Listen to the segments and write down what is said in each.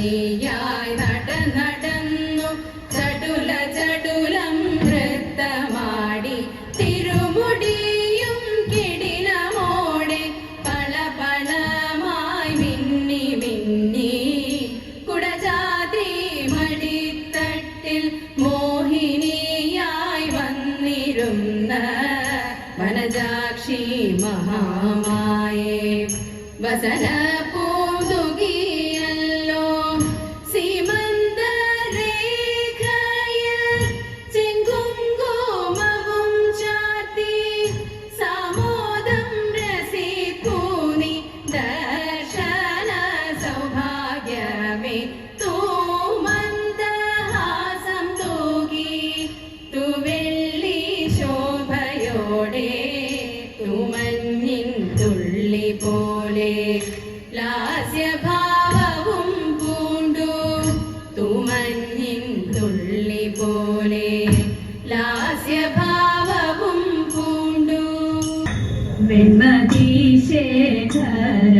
പടിപടിയായി നട നടന്നു ചടുല ചടുലം നൃത്തമാടി തിരുമുടിയും കിടിലമോടെ പല പലമായി മിന്നി മിന്നി. കുടജാതി മടിത്തട്ടിൽ മോഹിനിയായി വന്നിരുന്ന വനജാക്ഷി മഹാമായേ. വസന ലാസ്യഭാവവും പൂണ്ടു. വെൺമതി ശേഖര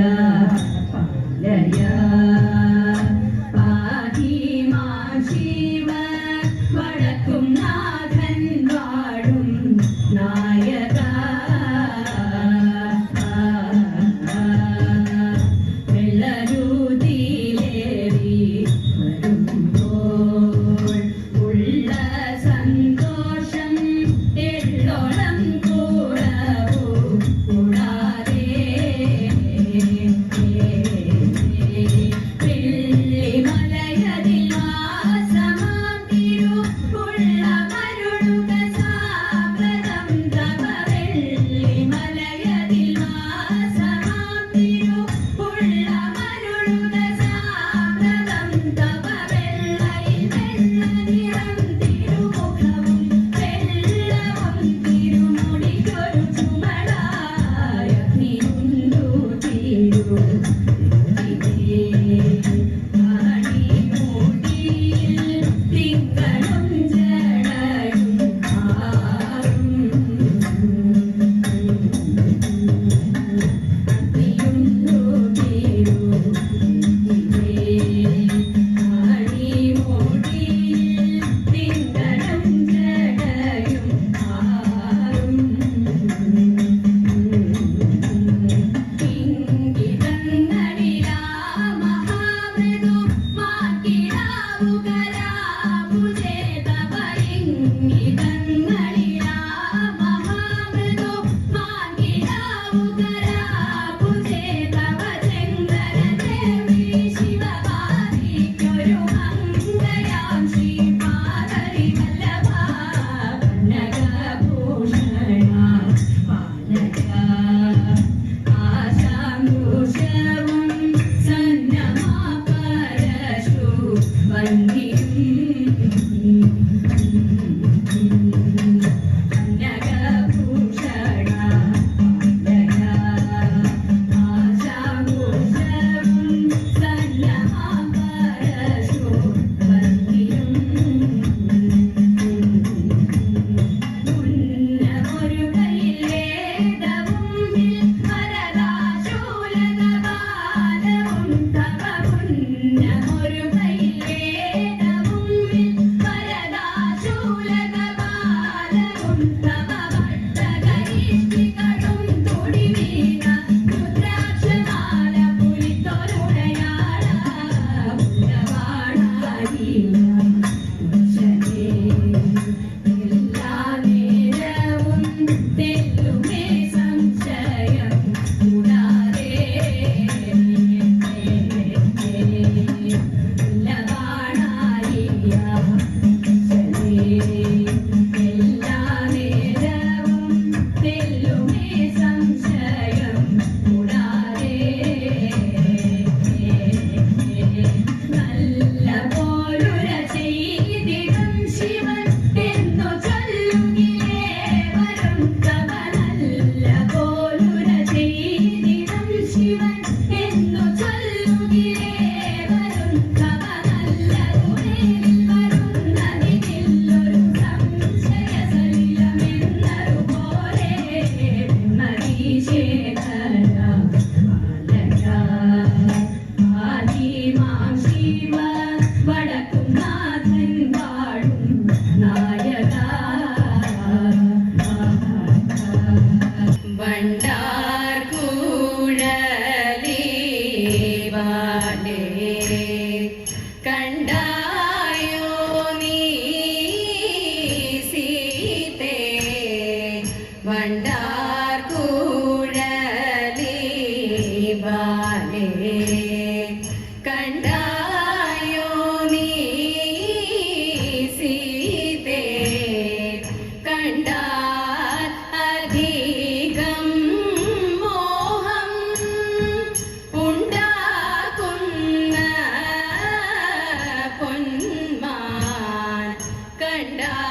and I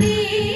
你。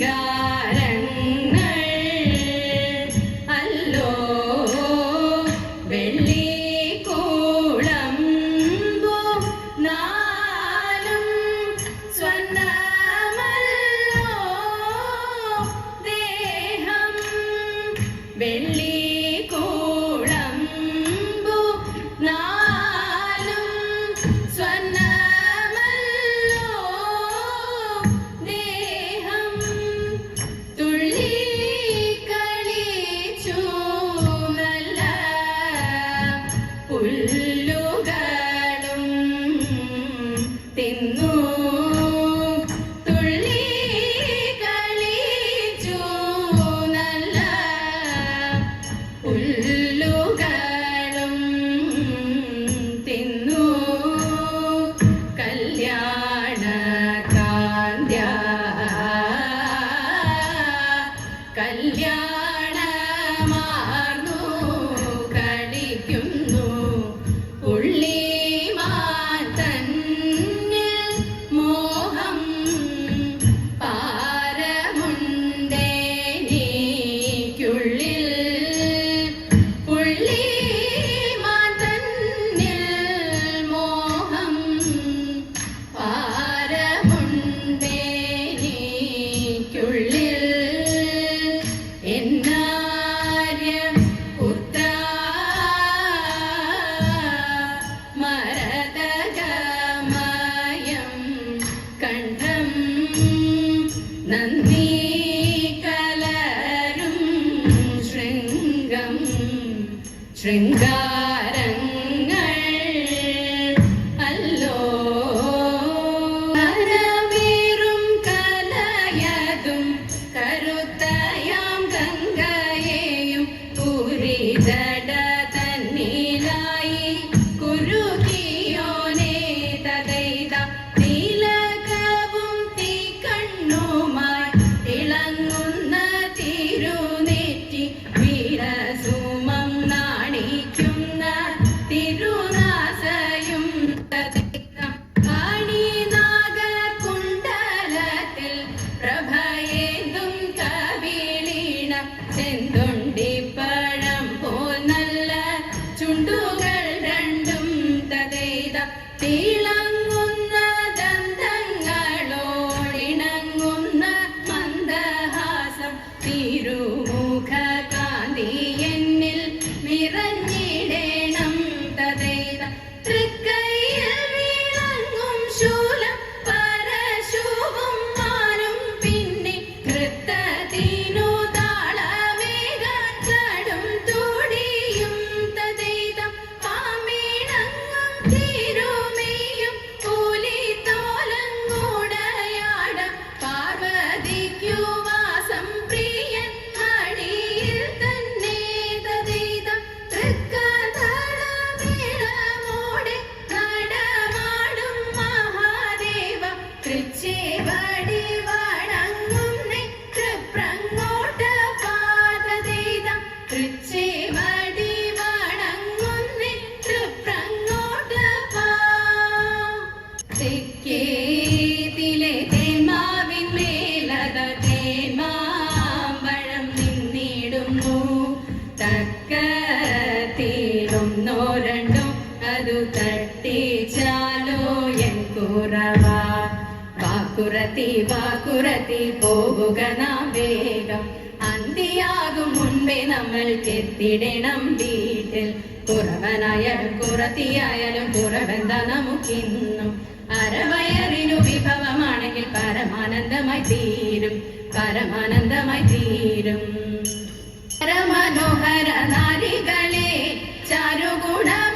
God. Rama. Sing down. Tila. വാക്കുരത്തി വാക്കുരത്തി പോകുക നാം വേഗം. അന്തിയാകും മുൻപേ നമ്മൾ എത്തിടണം വീട്ടിൽ. കുറവനായ കുറത്തിയായാലും കുറവെന്താ നമുക്കിന്നും. അരവയറിനു വിഭവമാണെങ്കിൽ പരമാനന്ദമായി തീരും. പരമാനന്ദമായി തീരും. പരമനോഹര നാരികളെ ചാരുഗുണ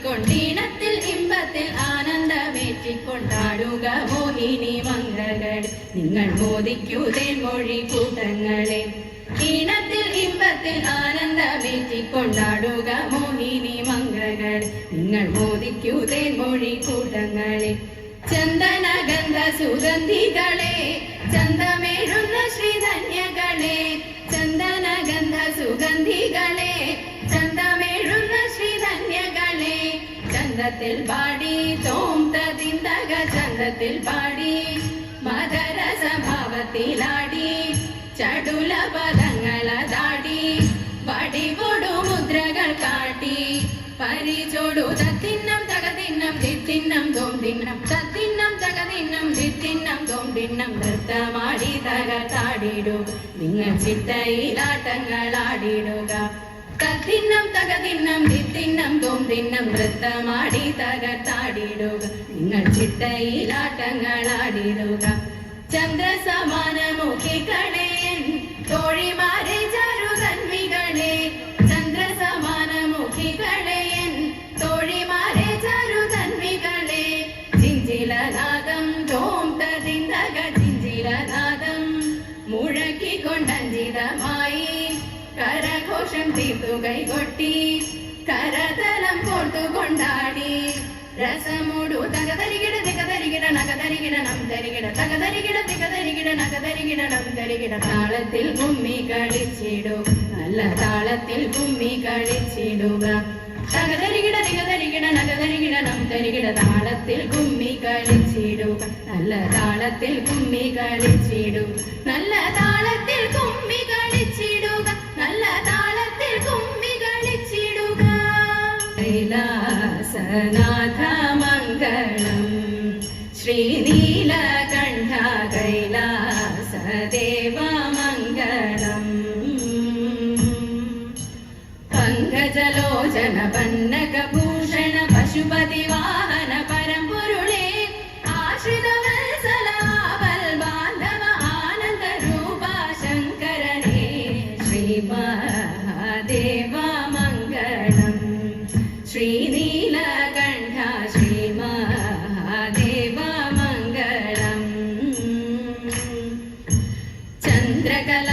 ആനന്ദമേറ്റിക്കൊണ്ടീണത്തിൽ ഇമ്പത്തിൽ ആനന്ദമേറ്റിക്കൊണ്ടാടുക മോഹിനി മംഗകൾ നിങ്ങൾ മോദിക്കൂ തേൻമൊഴി കൂട്ടങ്ങളെ. ഈണത്തിൽ ഇമ്പത്തിൽ ആനന്ദമേറ്റിക്കൊണ്ടാടുക മോഹിനി മംഗകൾ നിങ്ങൾ മോദിക്കൂ തേൻമൊഴി കൂട്ടങ്ങളെ. ചന്ദന ഗന്ധ സുഗന്ധികളെ ചന്തമേഴുന്ന ശ്രീധന്യകളെ. ചന്ദന ഗന്ധ സുഗന്ധികളെ തോം തിന്തക ചന്തത്തിൽ പാടി മകര സ്വഭാവത്തിലാടി ചടുല പദങ്ങളതാടി വടികൊടു മുദ്രകൾ കാട്ടി പരിചോടു തത്തിന്നം തകതിന്നം തിത്തിന്നം തോം തിന്നം തത്തിന്നം തകതിന്നം തിത്തിന്നം തോം തിന്നം നൃത്തമാടി തകർത്താടിടുക നിങ്ങൾ ചിട്ടയിലാട്ടങ്ങൾ ആടിടുക തത്തിന്നം തകതിന്നം തിത്തിന്നം തോം തിന്നം നൃത്തമാടി തകർത്താടിടുക. നിങ്ങൾ ചിട്ടയിലാട്ടങ്ങളാടിടുക. ചന്ദ്രസമാനമുഖികളെ തോഴിമാരെ ചരുതന്മികളെ കരഘോഷം തീർത്തു കൈകൊട്ടി കരതലം കോർത്തു കൊണ്ടാടി രസമൂടു തകതരികിട തികതരികിട നഗതരികിട നം തരികിട തകതരികിട തികതരികിട നഗതരികിട നം തരികിട താളത്തിൽ കുമ്മി കളിച്ചിടും. നല്ല താളത്തിൽ കുമ്മി കളിച്ചിടുക. തകതരികിട തികതരികിട നഗതരികിട നം തരികിട താളത്തിൽ കുമ്മി കളിച്ചിടുക നല്ല താളത്തിൽ കുമ്മി കളിച്ചിടും. നല്ല താളത്തിൽ കുമ്മി नाथ मङ्गलं श्रीनीलकण्ठ कैलासदेव मङ्गलम् पङ्गजलोचन पन्नकभूषण पशुपतिवाहन చంద్రకళ